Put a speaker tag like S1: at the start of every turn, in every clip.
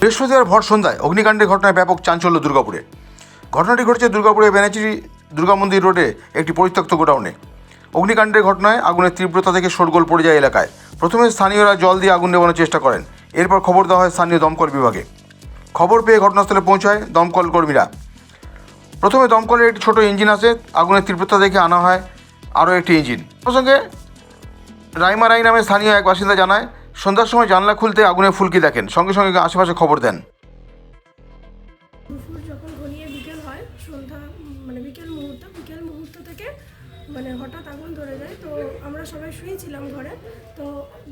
S1: বৃহস্পতিবার ভর সন্ধ্যায় অগ্নিকাণ্ডের ঘটনায় ব্যাপক চাঞ্চল্য দুর্গাপুরে। ঘটনাটি ঘটেছে দুর্গাপুরের ব্যানাচিরি দুর্গা মন্দির রোডে একটি পরিত্যক্ত গোডাউনে। অগ্নিকাণ্ডের ঘটনায় আগুনের তীব্রতা থেকে শোরগোল পড়ে যায় এলাকায়। প্রথমে স্থানীয়রা জল দিয়ে আগুন নেভানোর চেষ্টা করেন। এরপর খবর দেওয়া হয় স্থানীয় দমকল বিভাগে। খবর পেয়ে ঘটনাস্থলে পৌঁছায় দমকল কর্মীরা। প্রথমে দমকলের একটি ছোট ইঞ্জিন আসে, আগুনের তীব্রতা দেখে আনা হয় আরও একটি ইঞ্জিন। প্রসঙ্গে রাইমা রাই নামে স্থানীয় এক বাসিন্দা জানায় সন্ধ্যার সময় জানলা খুলতে আগুনে ফুলকি দেখেন। সঙ্গে সঙ্গে আশেপাশে খবর দেন।
S2: যখন ঘনিয়ে বিকেল হয়, সন্ধ্যা মানে বিকেল মুহূর্ত, বিকেল থেকে মানে হঠাৎ আগুন ধরে যায়। তো আমরা সবাই শুয়েছিলাম ঘরে। তো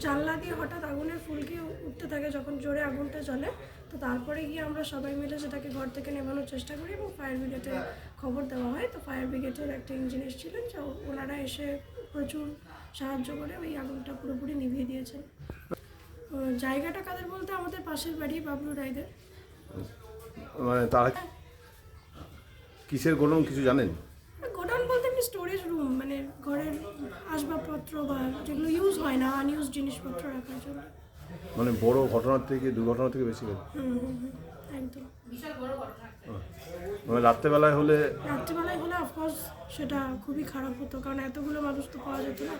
S2: জানলা দিয়ে হঠাৎ আগুনের ফুলকি উঠতে থাকে যখন জোরে আগুনটা জ্বলে। তো তারপরে গিয়ে আমরা সবাই মিলে সেটাকে ঘর থেকে নেভানোর চেষ্টা করি এবং ফায়ার ব্রিগেডে খবর দেওয়া হয়। তো ফায়ার ব্রিগেডের একটা এসেছিলেন তো ওনারা এসে প্রচুর সাহায্য করে ওই আগুনটা পুরোপুরি নিভিয়ে দিয়েছেন জায়গাটা কাদের বলতে আমাদের পাশের বাড়ি বাবলু রায়দের।
S3: মানে তারা কিসের গোডাউন কিছু জানেন?
S2: গোডাউন বলতে এমনি স্টোরেজ রুম মানে ঘরের আসবাবপত্র বা যেগুলো ইউজ হয় না আনইউজ জিনিসপত্র রাখার জন্য।
S3: মানে বড় ঘটনার থেকে দুর্ঘটনা থেকে বেশি
S2: হুম হুম। একদম।
S3: মানে রাত্রেবেলায় হলে
S2: রাত্রিবেলায় হলে অফকোর্স সেটা খুবই খারাপ হতো। কারণ এতগুলো মানুষ তো পাওয়া যেত না।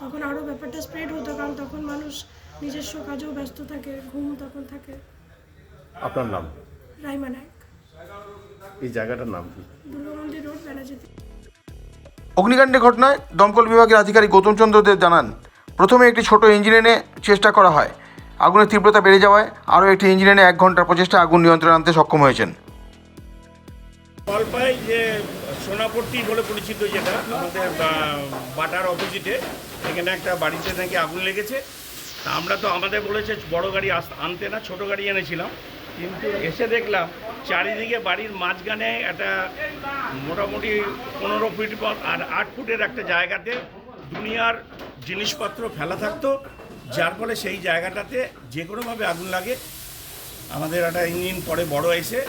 S2: তখন আরও ব্যাপারটা স্প্রেড হতো। কারণ তখন মানুষ নিজস্ব কাজেও ব্যস্ত থাকে ঘুম তখন থাকে।
S3: আপনার নাম?
S2: রাইমা নায়ক।
S3: এই জায়গাটার নাম কি?
S2: দুর্গা মন্দির রোড ব্যানার্জিতে
S1: অগ্নিকাণ্ডের ঘটনায় দমকল বিভাগের আধিকারিক গৌতম চন্দ্র দেব জানান প্রথমে একটি ছোট ইঞ্জিন এনে চেষ্টা করা হয়। আগুনের তীব্রতা বেড়ে যাওয়ায় আরও একটি ইঞ্জিন এনে এক ঘণ্টার প্রচেষ্টা আগুন নিয়ন্ত্রণে আনতে সক্ষম হয়েছেন।
S4: যে সোনাপট্টি বলে পরিচিত যেটা, আমাদের বাটার অপোজিটে, এখানে একটা বাড়িতে নাকি আগুন লেগেছে। তা আমরা তো আমাদের বলেছে বড় গাড়ি আনতে না, ছোট গাড়ি এনেছিলাম। কিন্তু এসে দেখলাম চারিদিকে বাড়ির মাঝখানে একটা মোটামুটি পনেরো ফিট আর আট ফুটের একটা জায়গাতে দুনিয়ার জিনিসপত্র ফেলা থাকতো। যার ফলে সেই জায়গাটাতে যে কোনোভাবে আগুন লাগে আমাদের একটা ইঞ্জিন পরে বড় এসে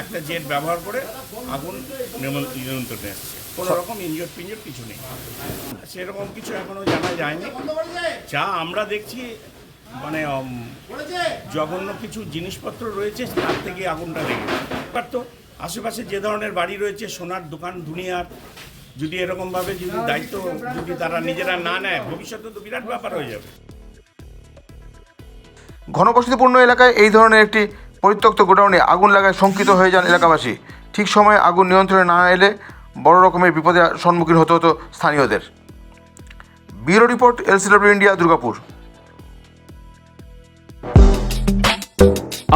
S4: একটা জেট ব্যবহার করে আগুন নিয়ন্ত্রণে এসছে কোনো রকম ইঞ্জর পিঞ্জর কিছু নেই। সেরকম কিছু এখনও জানা যায়নি। যা আমরা দেখছি মানে জঘন্য কিছু জিনিসপত্র রয়েছে তার থেকে আগুনটা লেগেছে এবার তো আশেপাশে যে ধরনের বাড়ি রয়েছে সোনার দোকান দুনিয়ার যদি এরকমভাবে যদি দায়িত্ব যদি তারা নিজেরা না নেয় ভবিষ্যতে তো বিরাট ব্যাপার হয়ে যাবে।
S1: ঘনবসতিপূর্ণ এলাকায় এই ধরনের একটি পরিত্যক্ত গোডাউনে আগুন লাগায় শঙ্কিত হয়ে যান এলাকাবাসী। ঠিক সময়ে আগুন নিয়ন্ত্রণে না এলে বড় রকমের বিপদের সম্মুখীন হতে হতো স্থানীয়দের। Bureau report, LCW India, Durgapur.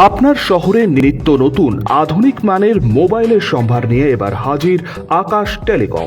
S5: আপনার শহরে নিত্য নতুন আধুনিক মানের মোবাইলের সম্ভার নিয়ে এবার হাজির আকাশ টেলিকম।